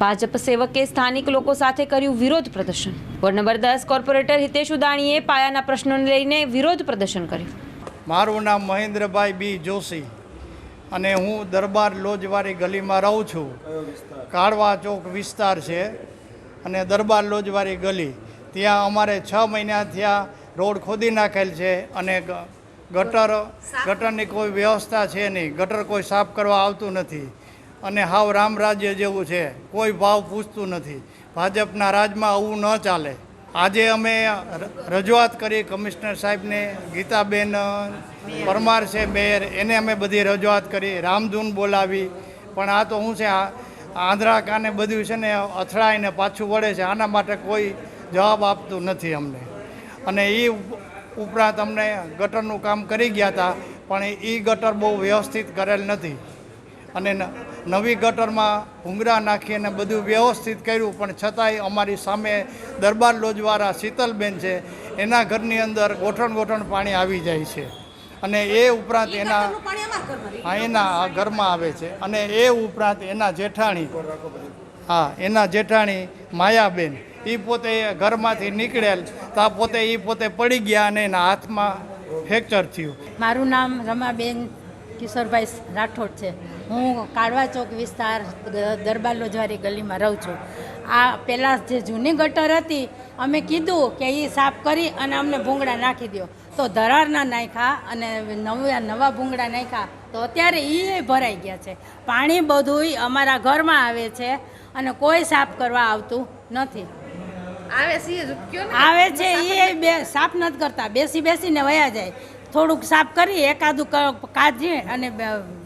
ભાજપ સેવકે સ્થાનિક લોકો સાથે કર્યું વિરોધ પ્રદર્શન. વોર્ડ નંબર દસ કોર્પોરેટર હિતેશ ઉદાણીએ પાયાના પ્રશ્નોને લઈને વિરોધ પ્રદર્શન કર્યું. મારું નામ મહેન્દ્રભાઈ બી જોશી અને હું દરબાર લોજવાળી ગલીમાં રહું છું. કાળવા ચોક વિસ્તાર છે અને દરબાર લોજવાળી ગલી. ત્યાં અમારે છ મહિના થયા રોડ ખોદી નાખેલ છે અને ગટર, ગટરની કોઈ વ્યવસ્થા છે નહીં. ગટર કોઈ સાફ કરવા આવતું નથી. અને હાવ રામ રાજ્ય જેવું છે. કોઈ ભાવ પૂછતું નથી. ભાજપના રાજમાં આવું ન ચાલે. આજે અમે રજૂઆત કરી કમિશનર સાહેબને, ગીતાબેન પરમાર છે, મેયર, એને અમે બધી રજૂઆત કરી, રામધૂન બોલાવી. પણ આ તો શું છે, આ આંધળા કાને બધું છે ને, અથડાઈને પાછું વળે છે. આના માટે કોઈ જવાબ આપતું નથી અમને. અને એ ઉપરાંત અમને ગટરનું કામ કરી ગયા હતા પણ એ ગટર બહુ વ્યવસ્થિત કરેલ નથી. અને નવી ગટરમાં ભૂંગળા નાખી અને બધું વ્યવસ્થિત કર્યું પણ છતાંય અમારી સામે દરબાર લોજવાળા શીતલબેન છે એના ઘરની અંદર ગોઠણ ગોઠણ પાણી આવી જાય છે. અને એ ઉપરાંત એના હા એના આ ઘરમાં આવે છે. અને એ ઉપરાંત એના જેઠાણી હા એના જેઠાણી માયાબેન એ પોતે ઘરમાંથી નીકળેલ તો આ પોતે એ પોતે પડી ગયા અને એના હાથમાં ફ્રેક્ચર થયું. મારું નામ રમાબેન કિશોરભાઈ રાઠોડ છે. હું કાળવા ચોક વિસ્તાર દરબાર લોજવારી ગલીમાં રહું છું. આ પહેલાં જે જૂની ગટર હતી અમે કીધું કે એ સાફ કરી અને અમને ભૂંગળા નાખી દો તો ધરારના નાખ્યા અને નવા નવા ભૂંગળા નાખ્યા. તો અત્યારે એ ભરાઈ ગયા છે. પાણી બધુંય અમારા ઘરમાં આવે છે અને કોઈ સાફ કરવા આવતું નથી. આવે છે એ બે સાફ નથી કરતા. બેસી બેસીને વયા જાય. થોડુંક સાફ કરી એકાદું ક- કાઢી અને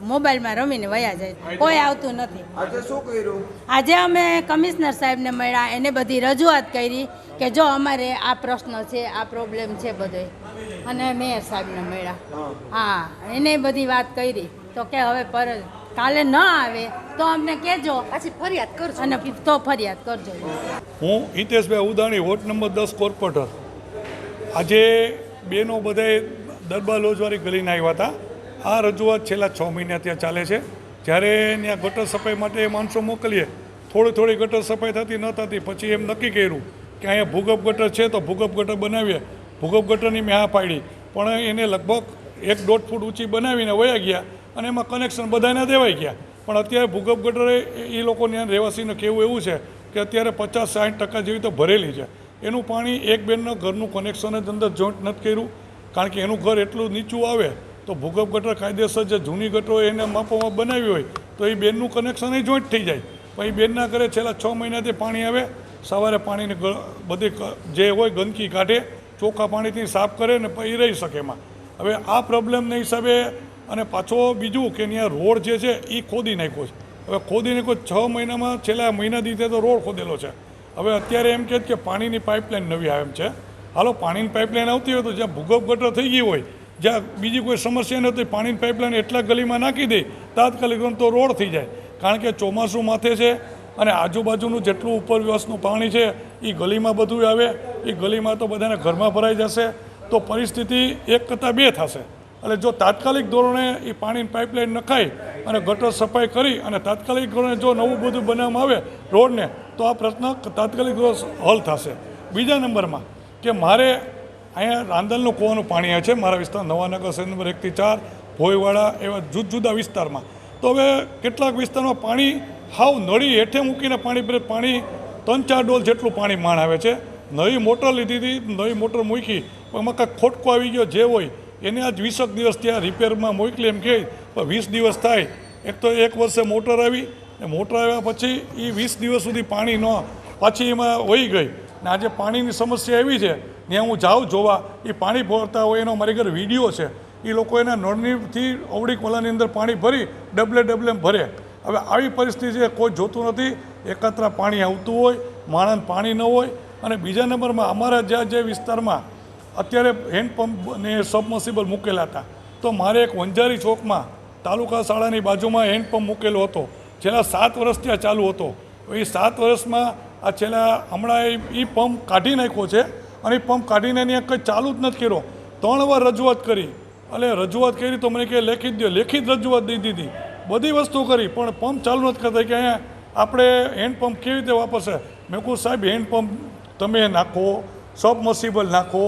મોબાઈલમાં રમીને વયા જાય. કોઈ આવતું નથી. આજે શું કર્યું? આજે અમે કમિશનર સાહેબને મળ્યા એને બધી રજૂઆત કરી કે જો અમારે આ પ્રશ્ન છે આ પ્રોબ્લેમ છે બધો અને મેયર સાહેબને મળ્યા. હા. એને બધી વાત કરી. તો કે હવે પર કાલે ન આવે તો અમને કહેજો. પછી ફરિયાદ કરજો. અને તો ફરિયાદ કરજો. હું હિતેશભાઈ ઉદાણી વોટ નંબર દસ કોર્પોરેટર. આજે બેનો બધાએ દરબાર લોજવારી ગલીને આવ્યા હતા. આ રજૂઆત છેલ્લા છ મહિના ત્યાં ચાલે છે. જ્યારે ત્યાં ગટર સફાઈ માટે માણસો મોકલીએ, થોડી થોડી ગટર સફાઈ થતી ન થતી પછી એમ નક્કી કર્યું કે અહીંયા ભૂગર્ભ ગટર છે તો ભૂગર્ભ ગટર બનાવીએ. ભૂગર્ભ ગટરની મેં હા પાડી. પણ એને લગભગ એક દોઢ ફૂટ ઊંચી બનાવીને વયા ગયા અને એમાં કનેક્શન બધાને દેવાઈ ગયા. પણ અત્યારે ભૂગર્ભ ગટરે એ લોકોને રહેવાસીને કહેવું એવું છે કે અત્યારે પચાસ સાઠ ટકા જેવી તો ભરેલી છે. એનું પાણી એક બેનના ઘરનું કનેક્શન જ અંદર જોઈન્ટ નથી કર્યું. કારણ કે એનું ઘર એટલું નીચું આવે તો ભૂગર્ભ ગટર કાયદેસર જે જૂની ગટરો એને માપોમાં બનાવી હોય તો એ બેનનું કનેક્શન એ જોઈન્ટ થઈ જાય. પણ એ બેનના ઘરે છેલ્લા છ મહિનાથી પાણી આવે, સવારે પાણીને બધી જે હોય ગંદકી કાઢે ચોખ્ખા પાણીથી સાફ કરે ને પછી રહી શકે એમાં. હવે આ પ્રોબ્લેમને હિસાબે અને પાછો બીજું કે ત્યાં રોડ જે છે એ ખોદી નાખ્યો છે. હવે ખોદી નાખ્યો છ મહિનામાં છેલ્લા મહિના દીધે તો રોડ ખોદેલો છે. હવે અત્યારે એમ કહે કે પાણીની પાઇપલાઇન નવી આવે એમ છે. હાલો, પાણીની પાઇપલાઇન આવતી હોય તો જ્યાં ભૂગર્ભ ગટર થઈ ગઈ હોય, જ્યાં બીજી કોઈ સમસ્યા નથી પાણીની પાઇપલાઇન એટલા ગલીમાં નાખી દે, તાત્કાલિક તો રોડ થઈ જાય. કારણ કે ચોમાસું માથે છે અને આજુબાજુનું જેટલું ઉપર વ્યવસ્થનું પાણી છે, એ ગલીમાં બધું આવે, એ ગલીમાં તો બધાને ઘરમાં ભરાઈ જશે. તો પરિસ્થિતિ એક કરતાં બે થશે. એટલે જો તાત્કાલિક ધોરણે એ પાણીની પાઇપલાઇન નખાય અને ગટર સફાઈ કરી અને તાત્કાલિક ધોરણે જો નવું બધું બનાવવામાં આવે રોડને, તો આ પ્રશ્ન તાત્કાલિક હલ થશે. બીજા નંબરમાં કે મારે અહીંયા રાંદલનું કૂવાનું પાણી છે, મારા વિસ્તાર નવાનગર શહેર નંબર એકથી ચાર, ભોયવાડા એવા જુદા જુદા વિસ્તારમાં. તો હવે કેટલાક વિસ્તારમાં પાણી હાવ નળી હેઠે મૂકીને પાણી પાણી ત્રણ ચાર ડોલ જેટલું પાણી માણ આવે છે. નવી મોટર લીધી હતી, નવી મોટર મૂકી, પણ એમાં કાંઈક ખોટકો આવી ગયો જે હોય, એને આજ વીસક દિવસ ત્યાં રિપેરમાં મોકલી એમ કહે, પણ વીસ દિવસ થાય. એક તો એક વર્ષે મોટર આવી મોટર આવ્યા પછી એ વીસ દિવસ સુધી પાણી ન, પાછી એમાં વહી ગઈ. ને આજે પાણીની સમસ્યા એવી છે, ત્યાં હું જાઉં જોવા, એ પાણી ભરતા હોય એનો મારી ઘરે વીડિયો છે. એ લોકો એના નળનીથી અવળી કોલાની અંદર પાણી ભરી ડબલે ડબલે ભરે. હવે આવી પરિસ્થિતિ છે, કોઈ જોતું નથી, એકત્ર પાણી આવતું હોય માણસ પાણી ન હોય, અને બીજા નંબરમાં અમારા જ્યાં જે વિસ્તારમાં અત્યારે હેન્ડપંપ ને સબમર્સિબલ મૂકેલા હતા, તો મારે એક વંજારી ચોકમાં, તાલુકા શાળાની બાજુમાં હેન્ડપંપ મૂકેલો હતો છેલ્લા સાત વર્ષ ત્યાં ચાલુ હતો. એ સાત વર્ષમાં આ છેલ્લા હમણાં એ પંપ કાઢી નાખ્યો છે અને એ પંપ કાઢીને અહીંયા કંઈ ચાલુ જ નથી કર્યો. ત્રણ વાર રજૂઆત કરી. એટલે રજૂઆત કરી તો મને કે લેખિત દો લેખિત રજૂઆત દઈ દીધી. બધી વસ્તુ કરી પણ પંપ ચાલુ નથી કરતા. કે અહીંયા આપણે હેન્ડપંપ કેવી રીતે વાપરશે? મેં કહું સાહેબ હેન્ડપંપ તમે નાખો સબમર્સિબલ નાખો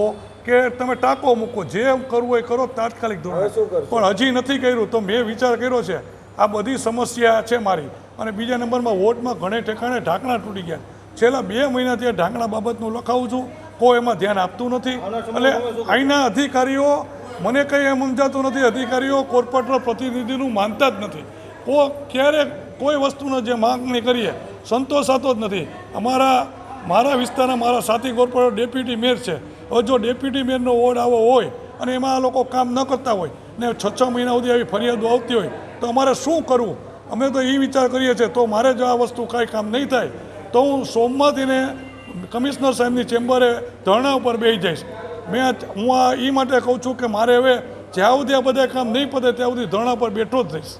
કે તમે ટાંકો મૂકો. જે કરવું હોય કરો તાત્કાલિક ધોરણે. પણ હજી નથી કર્યું. તો મેં વિચાર કર્યો છે આ બધી સમસ્યા છે મારી. અને બીજા નંબરમાં વોટમાં ઘણે ઠેકાણે ઢાંકણા તૂટી ગયા. છેલ્લા બે મહિનાથી આ ઢાંકણા બાબતનું લખાવું છું. કોઈ એમાં ધ્યાન આપતું નથી. એટલે અહીંના અધિકારીઓ મને કંઈ એમ સમજાતું નથી અધિકારીઓ કોર્પોરેટર પ્રતિનિધિનું માનતા જ નથી. કો ક્યારે કોઈ વસ્તુનો જે માગણી કરીએ સંતોષાતો જ નથી. અમારા મારા વિસ્તારના મારા સાથી કોર્પોરેટર ડેપ્યુટી મેયર છે. હવે જો ડેપ્યુટી મેયરનો વોર્ડ આવો હોય અને એમાં આ લોકો કામ ન કરતા હોય ને છ છ મહિના સુધી આવી ફરિયાદો આવતી હોય તો અમારે શું કરવું? અમે તો એ વિચાર કરીએ છીએ તો મારે જો આ વસ્તુ કાંઈ કામ નહીં થાય તો હું સોમવારથીને કમિશનર સાહેબની ચેમ્બરે ધરણા ઉપર બેસી જઈશ. મેં હું આ એ માટે કહું છું કે મારે હવે જ્યાં સુધી આ બધા કામ નહીં પતે ત્યાં સુધી ધરણા પર બેઠો જ રહીશ.